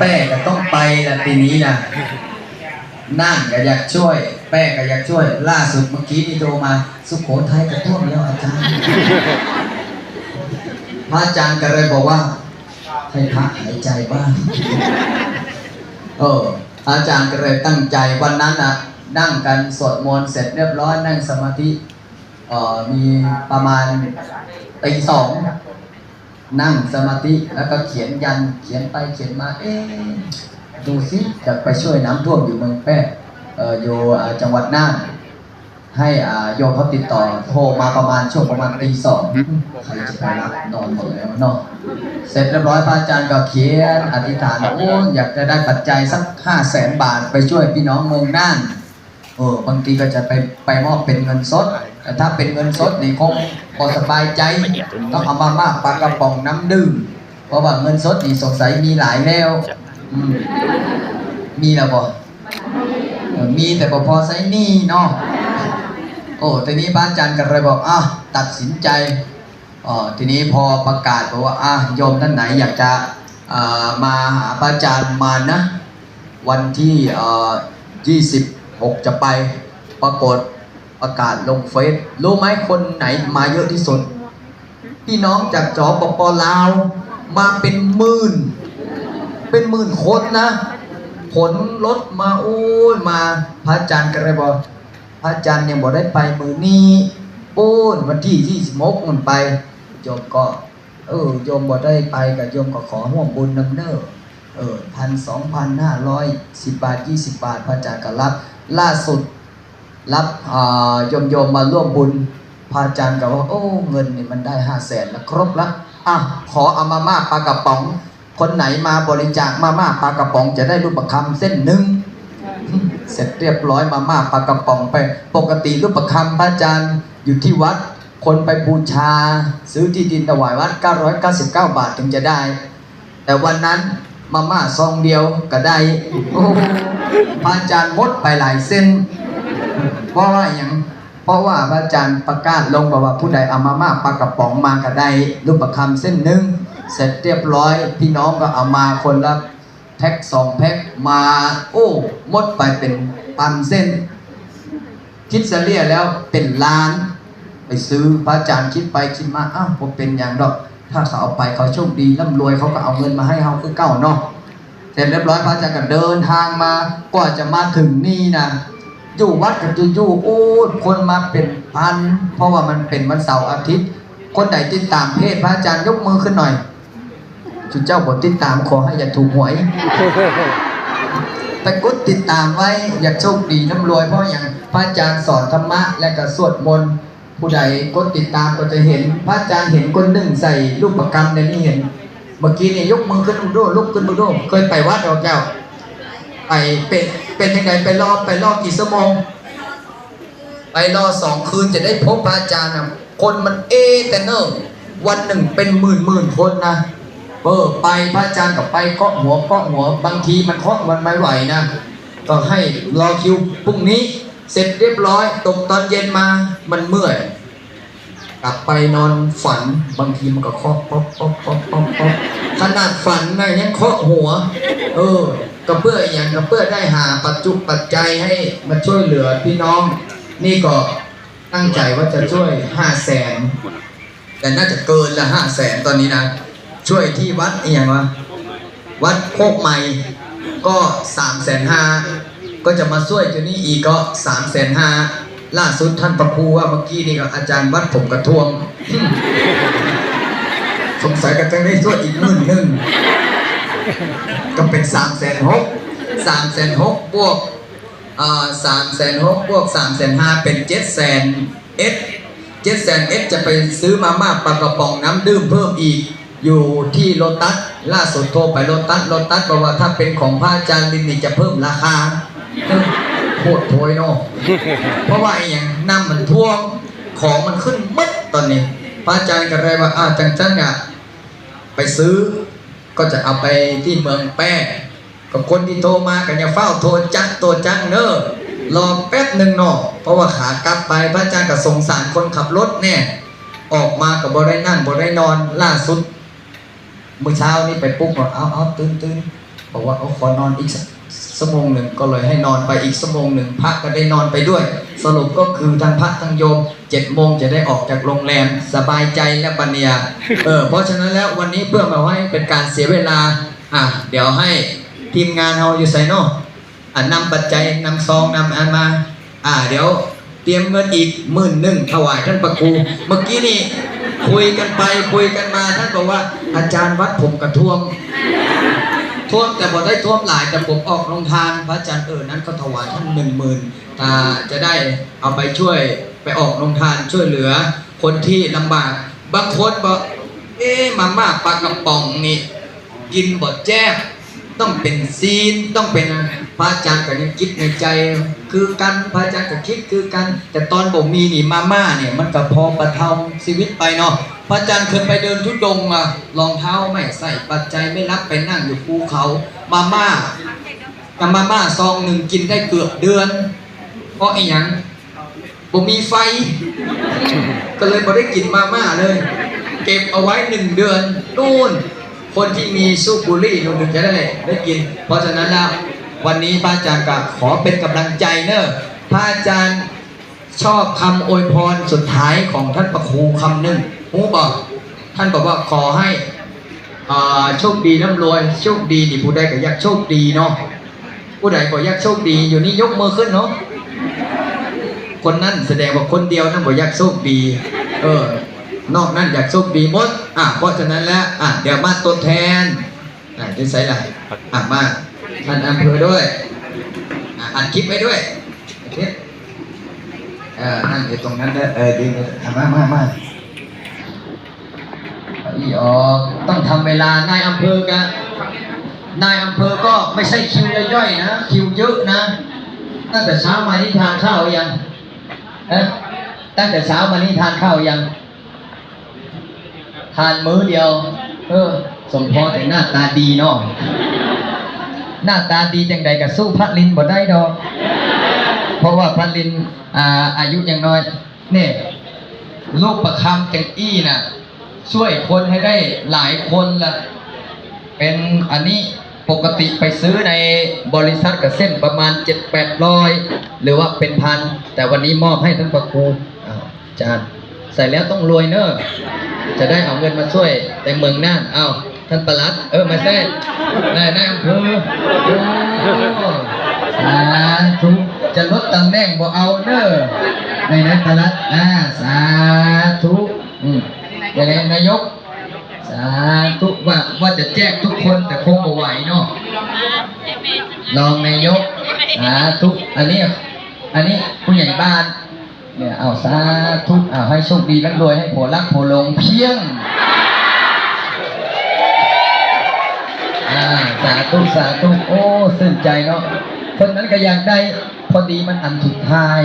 แป้ก็ต้องไปละทีนี้นะนั่งก็อยากช่วย แป้ก็อยากช่วย ล่าสุดเมื่อกี้นี่โทรมา สุโขทัยกระท่วมแล้วอาจารย์ พระอาจารย์ก็เลยบอกว่าให้พระหายใจบ้างเอออาจารย์ก็เลยตั้งใจวันนั้นนะนั่งกันสวดมนต์เสร็จเรียบร้อยนั่งสมาธิเอ่อมีประมาณตีสอง นั่งสมาธิแล้วก็เขียนยันเขียนไปเขียนมา เอ๊ดูสิจะไปช่วยน้ำท่วมอยู่เมืองแพร่เอออยู่จังหวัดน่านให้อาโยมเขาติดต่อโทรมาประมาณช่วงประมาณตีสองใครจะไปรับนอนหมดแล้วเนาะเสร็จเรียบร้อยพระอาจารย์ก็เขียนอธิษฐานโอ้อยากจะได้ปัจจัยสักห้าแสนบาทไปช่วยพี่น้องเมืองน่านเออบางทีก็จะไปไปมอบเป็นเงินสด แต่ถ้าเป็นเงินสดนี่คงพอสบายใจต้องเอามามากปลากระป๋องน้ำดื่ม เพราะว่าเงินสดนี่สงสัยมีหลายแล้วมีแล้วบ่เอมีแต่บ่พอใช้นี้เนาะโอ้ทีนี้พระอาจารย์ก็เลยบอกอะตัดสินใจอ๋อทีนี้พอประกาศบอกว่าอะโยมท่านไหนอยากจะมาหาพระอาจารย์มานะ วันที่เอ่อ26 จะไปปรากฏ ประกาศลงเฟซรู้ไหมคนไหนมาเยอะที่สุด พี่น้องจากจอปปลาว มาเป็นหมื่น เป็นหมื่นคนนะผลรถมาโอ้ยมาพระอาจารย์ก็เลยบอกพระอาจารย์ยังบอกได้ไปมือนี้โอ้ยวันที่ยี่สมกมันไปโยมก็ เออโยมบอกได้ไปกับโยมก็ขอห่วงบุญนำเนอเออพันสองพันห้าร้อยสิบบาทยี่สิบบาทพระอาจารย์ก็รับล่าสุด รับโยมโยมมาร่วมบุญพระอาจารย์ก็ว่าโอ้เงินนี่มันได้ห้าแสนแล้วครบแล้วอะขอเอามาม่าปลากระป๋อง คนไหนมาบริจาคมาม่าปลากระป๋อง จะได้รูปประคำเส้นหนึ่งเสร็จเรียบร้อยมาม่าปลากระป๋องไป ปกติรูปประคำพระอาจารย์อยู่ที่วัด คนไปบูชา ซื้อที่ดินถวายวัด 999 บาทถึงจะได้ แต่วันนั้นมาม่าซองเดียวก็ได้พระอาจารย์มดไปหลายเส้น เพราะว่าอย่างเพราะว่าพระอาจารย์ประกาศลงบอกว่าผู้ใดเอามาม่าปลากระป๋องมาก็ไดรูปประคำเส้นหนึ่งเสร็จเรียบร้อย พี่น้องก็เอามาคนละแพ็คสองแพ็คมาโอ้หมดไปเป็นพันเส้น คิดเฉลี่ยแล้วเป็นล้าน ไปซื้อพระอาจารย์คิดไปคิดมาอ้าวผมเป็นอย่างดอก ถ้าเขาเอาไปเขาโชคดีร่ำรวยเขาก็เอาเงินมาให้เขาคือเก่าเนาะเสร็จเรียบร้อยพระอาจารย์ก็เดินทางมากว่าจะมาถึงนี่นะ อยู่วัดกับอยู่อยู่โอ้คนมาเป็นพัน เพราะว่ามันเป็นวันเสาร์อาทิตย์ คนไหนติดตามเพจพระอาจารย์ยกมือขึ้นหน่อยจุดเจ้าบทติดตามขอให้อย่าถูกหวยไปกดติดตามไว้อยากโชคดีน้ำรวยเพราะอย่างพระอาจารย์สอนธรรมะและก็สวดมนต์ผู้ใดกดติดตามก็จะเห็น พระอาจารย์เห็นคนหนึ่งใส่รูปประกรรมในนี้เห็น เมื่อกี้เนี่ยยกมือขึ้นดูลุกขึ้นดูดูเคยไปวัดหรอแก้วไปเป็น เป็นยังไงไปรอไปรอกี่ชั่วโมงไปรอสองคืนจะได้พบพระอาจารย์นะคนมันเอแต่เนิ่งวันหนึ่งเป็นหมื่นหมื่นคนนะเออไปพระอาจารย์กับไปเคาะหัวเคาะหัวบางทีมันเคาะมันไม่ไหวนะก็ให้รอคิวพรุ่งนี้เสร็จเรียบร้อยตกตอนเย็นมามันเมื่อยกลับไปนอนฝันบางทีมันก็เคาะป๊อกป๊อกป๊อกป๊อกป๊อกขนาดฝันนะยังเคาะหัว เออ ก็เพื่ออย่างก็เพื่อได้หาปัจจุปัจจัยให้มาช่วยเหลือพี่น้อง นี่ก็ตั้งใจว่าจะช่วยห้าแสนแต่น่าจะเกินละห้าแสนตอนนี้นะ ช่วยที่วัดอย่างวะวัดโคกใหม่ก็สามแสนห้าก็จะมาช่วยจนนี้อีกก็สามแสนห้าล่าสุดท่านประครูว่าเมื่อกี้นี่ก็อาจารย์วัดผมกระทวง สงสัยกันจะได้ช่วยอีกหมื่นหนึ่ง ก็เป็นสามแสนหกสามแสนหกบวกสามแสนหกบวกสามแสนห้าเป็นเจ็ดแสนเอสเจ็ดแสนเอสจะไปซื้อมาม่าปลากระป๋องน้ำดื่มเพิ่มอีก อยู่ที่โลตัสล่าสุดโทรไปโลตัสโลตัสบอกว่าถ้าเป็นของพระอาจารย์ลินนี่จะเพิ่มราคาโคตรโถยเนาะเพราะว่าไอ้อย่างน้ำมันท่วมของมันขึ้นมัดตอนนี้พระอาจารย์ก็เลยว่าอ้าวจังจังอะไปซื้อ ก็จะเอาไปที่เมืองแป้กับคนที่โทรมากันอย่าเฝ้าโทรจักตัวจังเนอะรอแป๊บหนึ่งเนาะเพราะว่าขากลับไปพระอาจารย์ก็สงสารคนขับรถเนี่ยออกมากับบ่ได้นั่งบ่ได้นอนล่าสุดเมื่อเช้านี้ไปปุ๊บบอกเอาเอาตื่นตื่นบอกว่าเอาขอนอนอีกสัก ชั่วโมงหนึ่งก็เลยให้นอนไปอีกชั่วโมงหนึ่งพระก็ได้นอนไปด้วย สรุปก็คือทั้งพระทั้งโยมเจ็ดโมงจะได้ออกจากโรงแรมสบายใจและปัญญาเออเพราะฉะนั้นแล้ววันนี้เพื่อมาให้เป็นการเสียเวลาอะเดี๋ยวให้ทีมงานเราอยู่ไซโนอะนำปัจจัยนำซองนำอันมา อ่าเดี๋ยวเตรียมเงินอีกหมื่นหนึ่งถวายท่านประครูเมื่อกี้นี่คุยกันไปคุยกันมาท่านบอกว่าอาจารย์วัดผมกระท่วม ท่วมแต่บอได้ท่วมหลายแต่ผมออกโรงทานพระอาจารย์เออนั้นก็ถวายท่านหนึ่งหมื่นอ่าจะได้เอาไปช่วยไปออกโรงทานช่วยเหลือ คนที่ลำบากบางคนบอกเอ๊มาม่าปลากระป๋องนี่กินบดแจ้งต้องเป็นซีนต้องเป็นพระอาจารย์ก็ยังคิดในใจ คือกันพระอาจารย์ก็คิดคือกัน แต่ตอนบ่มีนี่มาม่าเนี่ยมันก็พอประเทาชีวิตไปเนาะ พระอาจารย์เคยไปเดินทุดงค์อะรองเท้าไม่ใส่ปัจจัยไม่รับไปนั่งอยู่ภูเขา มาม่ากับมาม่าซองหนึ่งกินได้เกือบเดือน เพราะไอ้ยังบ่มีไฟ ก็เลยบ่ได้กินมาม่าเลย เก็บเอาไว้หนึ่งเดือนนู่น คนที่มีซูบุรี่นู่นถึงจะได้ได้กิน เพราะฉะนั้นแล้ววันนี้พระอาจารย์ก็ขอเป็นกำลังใจเนอะพระอาจารย์ชอบคำอวยพรสุดท้ายของท่านประครูคำหนึ่ง หูบอกท่านบอกว่าขอให้อ่าโชคดีร่ำรวยโชคดีนี่ผู้ใดก็อยากโชคดีเนาะผู้ใดก็อยากโชคดีอยู่นี่ยกมือขึ้นเนาะคนนั้นแสดงว่าคนเดียวนั่นบอกอยากโชคดี เออนอกนั้นอยากโชคดีหมดอะเพราะฉะนั้นแล้วอะเดี๋ยวมาตัวแทนอะจะใส่อะไรอะมาท่านอำเภอด้วยอะอัดคลิปไว้ด้วยโอเคเออนั่งอยู่ตรงนั้นเด้อเออดีเลยมามามา เอาอีอต้องทำเวลานายอำเภอกะนนายอำเภอก็ไม่ใช่คิวย่อยๆนะคิวเยอะนะตั้งแต่เช้ามานี่ทานข้าวยังเอ๊ะตั้งแต่เช้ามานี่ทานข้าวยังทานมื้อเดียว เออ สมพอแต่หน้าตาดีเนาะหน้าตาดีจังใดกับสู้พระลินบ่ได้ดอก เพราะว่าพระลินอ่าอายุยังน้อยเนี่ยลูกประคำจังอี้น่ะ ช่วยคนให้ได้หลายคนละเป็นอันนี้ปกติไปซื้อในบริษัทกับเส้นประมาณเจ็ดแปดร้อยหรือว่าเป็นพัน แต่วันนี้มอบให้ท่านประครูอ้าวอาจารย์ใส่แล้วต้องรวยเนอะจะได้เอาเงินมาช่วยแต่เมืองน่านอ้าวท่านประหลัด เออมาแท้นายนายอำเภอโอ้สาธุจะลดตำแหน่งบ่เอาเนอะนายนประหลัดอ่าสาธุอืม ยังไงนายก สาธุว่าว่าจะแจ้งทุกคนแต่คงบ่ไหวเนาะรองนายก สาธุอันนี้ อันนี้ผู้ใหญ่บ้าน เนี่ยเอาสาธุเอาให้โชคดีร่ำรวยให้ผัวรักผัวหลงเพียงอ่าสาธุสาธุโอ้ สื่นใจเนาะคนนั้นก็อยากได้ พอดีมันอันสุดท้าย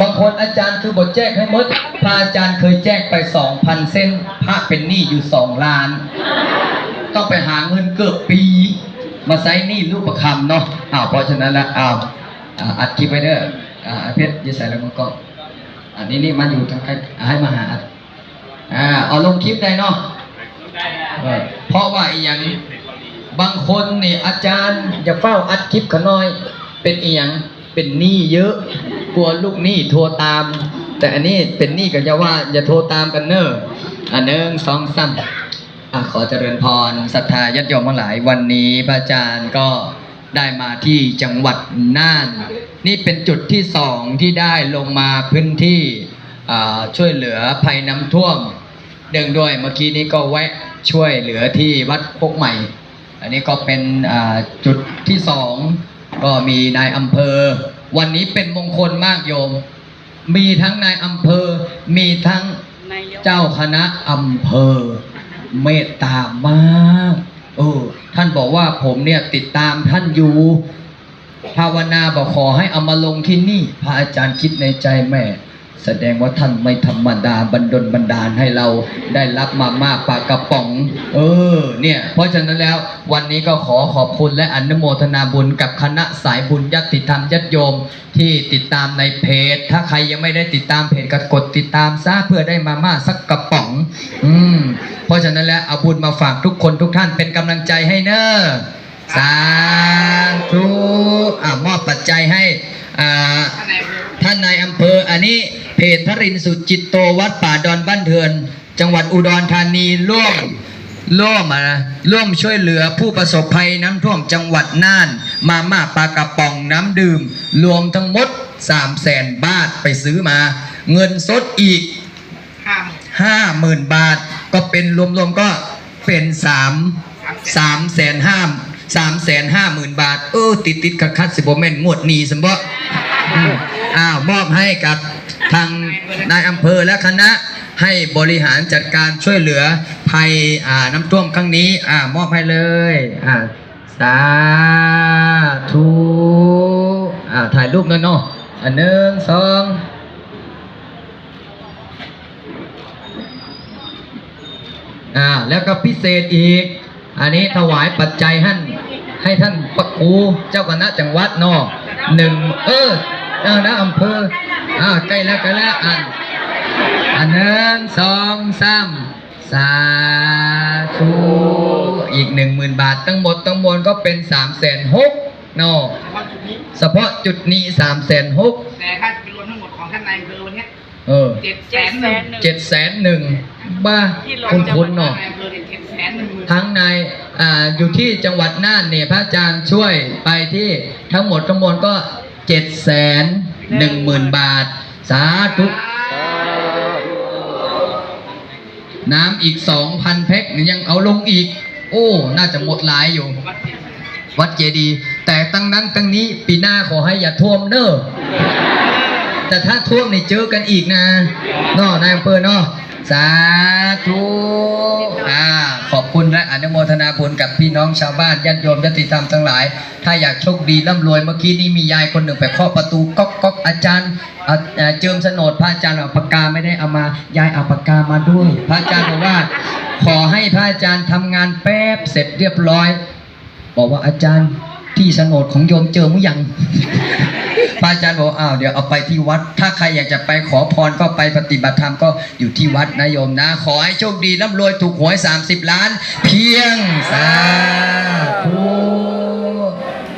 บางคนอาจารย์คือบทแจ้งให้หมดพระอาจารย์เคยแจ้งไปสองพันเส้นพระเป็นหนี้อยู่สองล้าน ต้องไปหาเงินเกือบปี มาใช้หนี้ลูกประคำเนาะอ้าวเพราะฉะนั้นล้วอ้าวอัดคลิปไว้เด้ออ่าเพชรอย่ใส่แล้วมันก็อันนี้นี่มาอยู่ทางใครให้มาหาอัดอ่าเอาลงคลิปได้เนาะเพราะว่าอีหยังบางคนนี่อาจารย์จะเฝ้าอัดคลิปเขาหน่อย เป็นอียงเป็นหนี้เยอะ กลัวลูกหนี้โทรตาม แต่อันนี้เป็นหนี้ก็อย่าว่าอย่าโทรตามกันเนอะอันหนึ่งสองสามอะขอเจริญพรศรัทธาญาติโยมทั้งหลาย วันนี้พระอาจารย์ก็ได้มาที่จังหวัดน่าน นี่เป็นจุดที่สองที่ได้ลงมาพื้นที่ช่วยเหลือภัยน้ำท่วมเนื่องด้วยเมื่อกี้นี้ก็แวะช่วยเหลือที่วัดโคกใหม่ อันนี้ก็เป็นจุดที่สองก็มีนายอำเภอ วันนี้เป็นมงคลมากโยม มีทั้งนายอำเภอ มีทั้งเจ้าคณะอำเภอ เมตตามากเออท่านบอกว่าผมเนี่ยติดตามท่านอยู่ ภาวนาบอกขอให้เอามาลงที่นี่ พระอาจารย์คิดในใจแม่ แสดงว่าท่านไม่ธรรมดาบันดลบันดาลให้เราได้รับมาม่าปากกระป๋อง เออเนี่ย เพราะฉะนั้นแล้ววันนี้ก็ขอขอบคุณและอนุโมทนาบุญกับคณะสายบุญญาติธรรมญาติโยมที่ติดตามในเพจ ถ้าใครยังไม่ได้ติดตามเพจก็กดติดตามซะเพื่อได้มาม่าสักกระป๋อง อืมเพราะฉะนั้นแล้วเอาบุญมาฝากทุกคนทุกท่านเป็นกำลังใจให้เนอะสาธุอ่ามอบปัจจัยให้อ่าท่านนายอำเภออันนี้ เพจทรินสุจิตโตวัดป่าดอนบ้านเทือน จังหวัดอุดรธานีร่วมร่วมอะนะร่วมช่วยเหลือผู้ประสบภัยน้ำท่วมจังหวัดน่าน มาม่าปลากระป๋องน้ำดื่ม รวมทั้งหมด3 0 0แสนบาทไปซื้อมา เงินสดอีกห้าหมื่น50,000 บาท ก็เป็นรวมๆก็เป็น3สามแสนห้าสามแสนห้าหมื่นบาท เออติดติดขัดขัดสิบโมเมนงวดหนีสมบ่อืมอ้าว มอบให้กับ ทางนายอำเภอและคณะให้บริหารจัดการช่วยเหลือภัยอ่าน้ำท่วมครั้งนี้อ่ามอบให้เลยอ่าสาธุอ่าถ่ายรูปหน่อยเนาะอันหนึ่งสองอ่าแล้วก็พิเศษอีก อันนี้ถวายปัจจัยท่านให้ท่านพระครูเจ้าคณะจังหวัดนอหนึ่งเออเออนะอำเภอ อ่าใกล้แล้วใกล้แล้วอันอันหนึ่งสองสามสาธุอีกหนึ่งหมื่นบาททั้งหมดทั้งมวลก็เป็นสามแสนหกนอเฉพาะจุดนี้เฉพาะจุดนี้สามแสนหกแต่ถ้าเป็นรวมทั้งหมดของท่านนายอำเภอวันเนี้ยเออเจ็ดแสนหนึ่งเจ็ดแสนหนึ่งบ้าคุณคุณเนาะนายอำเภอเนี่ยเจ็ดแสนหนึ่งหมื่นทั้งในอ่าอยู่ที่จังหวัดน่านเนี่ยพระอาจารย์ช่วยไปที่ทั้งหมดทั้งมวลก็เจ็ดแสน หนึ่งหมื่นบาท สาธุน้ำอีกสองพันแพ็คยังเอาลงอีก โอ้ น่าจะหมดหลายอยู่ วัดเจดีย์แต่ตั้งนั้นตั้งนี้ปีหน้าขอให้อย่าท่วมเนอะแต่ถ้าท่วมนี่เจอกันอีกนะนอนายอำเภอเนอะสาธุอ่า ขอบคุณและอนุโมทนาบุญกับพี่น้องชาวบ้านญาติโยมญาติธรรมทั้งหลาย ถ้าอยากโชคดีร่ำรวยเมื่อกี้นี้มียายคนหนึ่งไปเคาะประตูก๊อกก๊อกอาจารย์เจิมโฉนดพระอาจารย์เอาปากกาไม่ได้เอามายายเอาปากกามาด้วย พระอาจารย์บอกว่า ขอให้พระอาจารย์ทำงานแป๊บเสร็จเรียบร้อย บอกว่าอาจารย์ ที่โฉนดของโยมเจอมั้ยังพระอาจารย์บอกอ้าวเดี๋ยวเอาไปที่วัด ถ้าใครอยากจะไปขอพรก็ไปปฏิบัติธรรมก็อยู่ที่วัดนะโยมนะ ขอให้โชคดีร่ำรวยถูกหวย 30 ล้าน เพียงสาธุ